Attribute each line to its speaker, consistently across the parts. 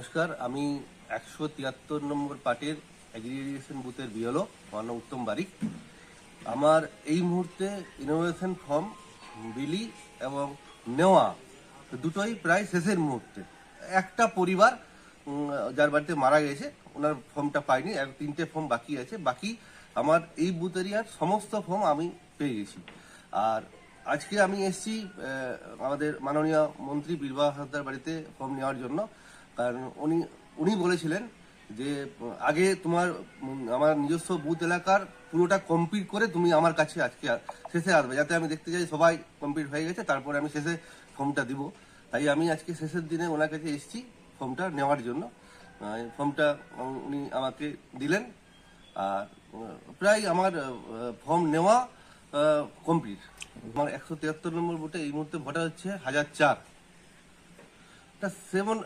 Speaker 1: নমস্কার, আমি একশো তিয়াত্তর নম্বর পার্টির এগ্রিগেশন বুথের বিহলো আমার উত্তম বারিক। আমার এই মুহূর্তে ইনোভেশন ফর্ম বিলি এবং নেওয়া দুটোই প্রায় শেষের মুহূর্তে। একটা পরিবার যার বাড়িতে মারা গেছে, ওনার ফর্মটা পাইনি এক তিনটে ফর্ম বাকি আছে। বাকি আমার এই বুথ এরিয়ার সমস্ত ফর্ম আমি পেয়ে গেছি। আর আজকে আমি এসেছি আমাদের মাননীয় মন্ত্রী বীরবাহ হাসদার বাড়িতে ফর্ম নেওয়ার জন্য। কারণ উনি উনি বলেছিলেন যে, আগে তোমার, আমার নিজস্ব বুথ এলাকার পুরোটা কমপ্লিট করে তুমি আমার কাছে আজকে শেষে আসবে, যাতে আমি দেখতে চাই সবাই কমপ্লিট হয়ে গেছে, তারপরে আমি শেষে ফর্মটা দিব। তাই আমি আজকে শেষের দিনে ওনার কাছে এসেছি ফর্মটা নেওয়ার জন্য। ফর্মটা উনি আমাকে দিলেন। আর, প্রায় আমার ফর্ম নেওয়া কমপ্লিট আমার একশো তিয়াত্তর নম্বর বুথে এই মুহূর্তে ভোটার হচ্ছে হাজার চার। সেমন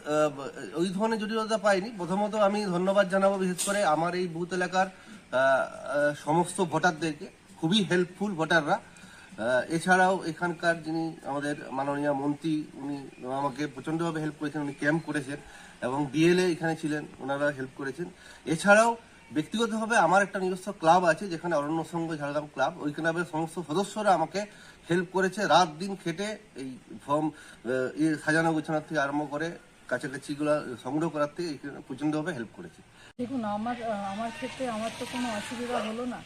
Speaker 1: ওই ধরনের জটিলতা পাইনি। প্রথমত আমি ধন্যবাদ জানাব বিশেষ করে আমার এই বুথ এলাকার সমস্ত ভোটারদেরকে, খুবই হেল্পফুল ভোটাররা। এছাড়াও এখানকার যিনি আমাদের মাননীয় মন্ত্রী, উনি আমাকে প্রচণ্ডভাবে হেল্প করেছেন, উনি ক্যাম্প করেছেন এবং ডিএলএ এখানে ছিলেন, ওনারা হেল্প করেছেন। এছাড়াও ব্যক্তিগতভাবে আমার একটা নিজস্ব ক্লাব আছে, যেখানে অরণ্য সংঘ ঝাড়গ্রাম ক্লাব। ওই ক্লাবের সমস্ত সদস্যরা আমাকে হেল্প করেছে। রাত দিন খেটে এই ফর্ম ইয়ে সাজানো গোছানোর থেকে আরম্ভ করে কাছাকাছিগুলো সংগ্রহ করার থেকে প্রচণ্ডভাবে হেল্প করেছে।
Speaker 2: দেখুন, আমার আমার ক্ষেত্রে আমার তো কোনো অসুবিধা হলো না।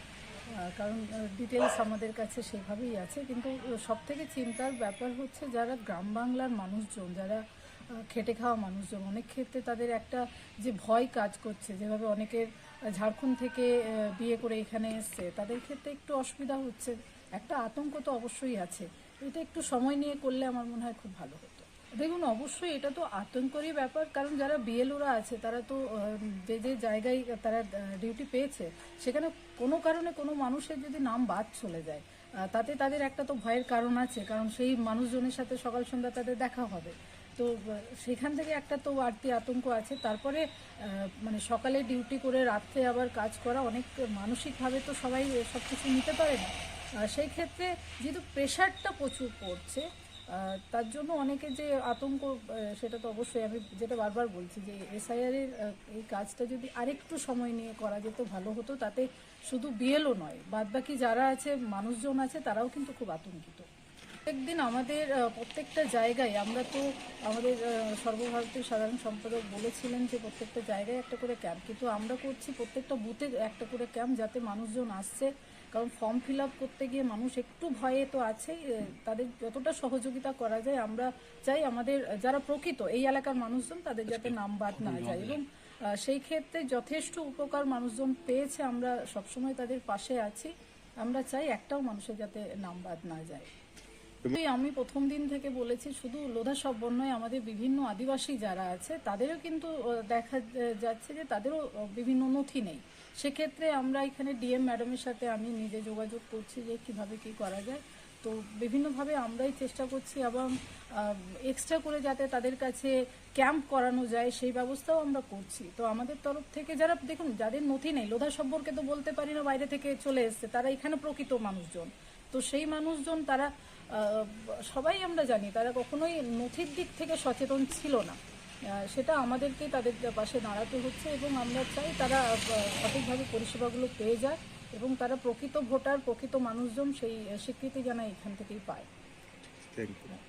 Speaker 2: কারণ ডিটেলস আমাদের কাছে সেভাবেই আছে। কিন্তু সব থেকে চিন্তার ব্যাপার হচ্ছে যারা গ্রাম বাংলার মানুষজন, যারা খেটে খাওয়া মানুষজন, অনেক ক্ষেত্রে তাদের একটা যে ভয় কাজ করছে। যেভাবে অনেকের ঝাড়খণ্ড থেকে বিয়ে করে এখানে এসছে। তাদের ক্ষেত্রে একটু অসুবিধা হচ্ছে। একটা আতঙ্ক তো অবশ্যই আছে। এটা একটু সময় নিয়ে করলে আমার মনে হয় খুব ভালো হতো। দেখুন, অবশ্যই এটা তো আতঙ্করই ব্যাপার। কারণ যারা বিএলওরা আছে, তারা তো যে যে জায়গায় তারা ডিউটি পেয়েছে, সেখানে কোনো কারণে কোনো মানুষের যদি নাম বাদ চলে যায় তাতে তাদের একটা তো ভয়ের কারণ আছে। কারণ সেই মানুষজনের সাথে সকাল সন্ধ্যা তাদের দেখা হবে। তো সেখান থেকে একটা তো বাড়তি আতঙ্ক আছে। তারপরে মানে সকালে ডিউটি করে রাত্রে আবার কাজ করা, অনেক মানসিকভাবে তো সবাই সব কিছু নিতে পারে না। সেই ক্ষেত্রে যেহেতু প্রেশারটা প্রচুর পড়ছে তার জন্য অনেকে যে আতঙ্ক সেটা তো অবশ্যই আমি যেটা বারবার বলছি যে এসআইআর এর এই কাজটা যদি আরেকটু সময় নিয়ে করা যেত, ভালো হতো। তাতে শুধু বিএলও নয়, বাদবাকি যারা আছে, মানুষজন আছে, তারাও কিন্তু খুব আতঙ্কিত। প্রত্যেকদিন আমাদের প্রত্যেকটা জায়গায় আমরা তো আমাদের সর্বভারতীয় সাধারণ সম্পাদক বলেছিলেন যে প্রত্যেকটা জায়গায় একটা করে ক্যাম্প কিন্তু আমরা করছি প্রত্যেকটা বুথে একটা করে ক্যাম্প যাতে মানুষজন আসছে। কারণ ফর্ম ফিল আপ করতে গিয়ে মানুষ একটু ভয়ে তো আহ, তাদের যতটা সহযোগিতা করা যায় আমরা চাই আমাদের যারা প্রকৃত এই এলাকার মানুষজন তাদের যাতে নাম বাদ না যায়। এবং সেই ক্ষেত্রে যথেষ্ট উপকার মানুষজন পেয়েছে আমরা সবসময় তাদের পাশে আছি। আমরা চাই একটাও মানুষের যাতে নাম বাদ না যায়। আমি প্রথম দিন থেকে বলেছি, শুধু লোধা সব্বর নয় আমাদের বিভিন্ন আদিবাসী যারা আছে, তাদেরও কিন্তু দেখা যাচ্ছে যে তাদেরও বিভিন্ন নথি নেই। সেক্ষেত্রে আমরা এখানে ডিএম ম্যাডামের সাথে আমি নিজে যোগাযোগ করছি যে কীভাবে কি করা যায়। তো বিভিন্নভাবে আমরাই চেষ্টা করছি এবং এক্সট্রা করে যাতে তাদের কাছে ক্যাম্প করানো যায়, সেই ব্যবস্থাও আমরা করছি। তো আমাদের তরফ থেকে যারা, দেখুন, যাদের নথি নেই, লোধা সম্পর্কে তো বলতে পারি না, বাইরে থেকে চলে এসছে, তারা এখানে প্রকৃত মানুষজন। তো সেই মানুষজন তারা সবাই আমরা জানি, তারা কখনোই নথির দিক থেকে সচেতন ছিল না। সেটা আমাদেরকে তাদের পাশে দাঁড়াতে হচ্ছে এবং আমরা চাই তারা সঠিকভাবে পরিষেবাগুলো পেয়ে যায় এবং তারা প্রকৃত ভোটার, প্রকৃত মানুষজন সেই স্বীকৃতি যেন এখান থেকেই পায়।
Speaker 3: Thank you